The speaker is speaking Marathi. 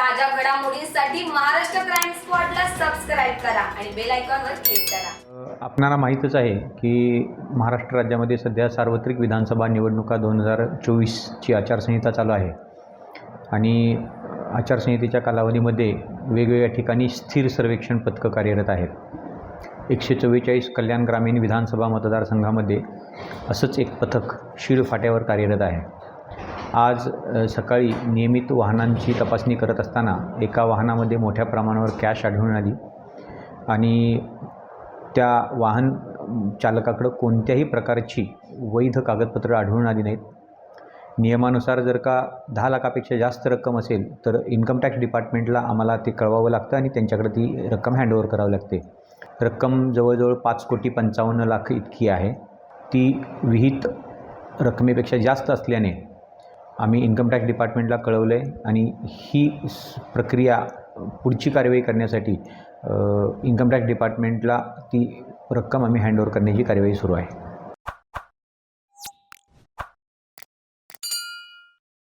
ताज्या घडामोडींसाठी महाराष्ट्र क्राईम स्पॉटला सबस्क्राईब करा आणि बेल आयकॉनवर क्लिक करा. आपणाला माहीतच आहे की महाराष्ट्र राज्यामध्ये सध्या सार्वत्रिक विधानसभा निवडणुका दोन हजार चोवीसची आचारसंहिता चालू आहे. आणि आचारसंहितेच्या कालावधीमध्ये वेगवेगळ्या ठिकाणी स्थिर सर्वेक्षण पथकं कार्यरत आहेत. एकशे चव्वेचाळीस कल्याण ग्रामीण विधानसभा मतदारसंघामध्ये असंच एक पथक शीळ फाट्यावर कार्यरत आहे. आज सकाळी नियमित वाहनांची तपासणी करत असताना एका वाहनामध्ये मोठ्या प्रमाणावर कॅश आढळून आली आणि त्या वाहन चालकाकडं कोणत्याही प्रकारची वैध कागदपत्रं आढळून आली नाहीत. नियमानुसार जर का दहा लाखापेक्षा जास्त रक्कम असेल तर इन्कम टॅक्स डिपार्टमेंटला आम्हाला ते कळवावं लागतं आणि त्यांच्याकडे ती रक्कम हँडओव्हर करावी लागते. रक्कम जवळजवळ पाच कोटी पंचावन्न लाख इतकी आहे. ती विहित रकमेपेक्षा जास्त असल्याने आम्ही इन्कम टॅक्स डिपार्टमेंटला कळवलं आहे आणि ही स- प्रक्रिया पुढची कार्यवाही करण्यासाठी इन्कम टॅक्स डिपार्टमेंटला ती रक्कम आम्ही हँडओवर करण्याची कार्यवाही सुरू आहे.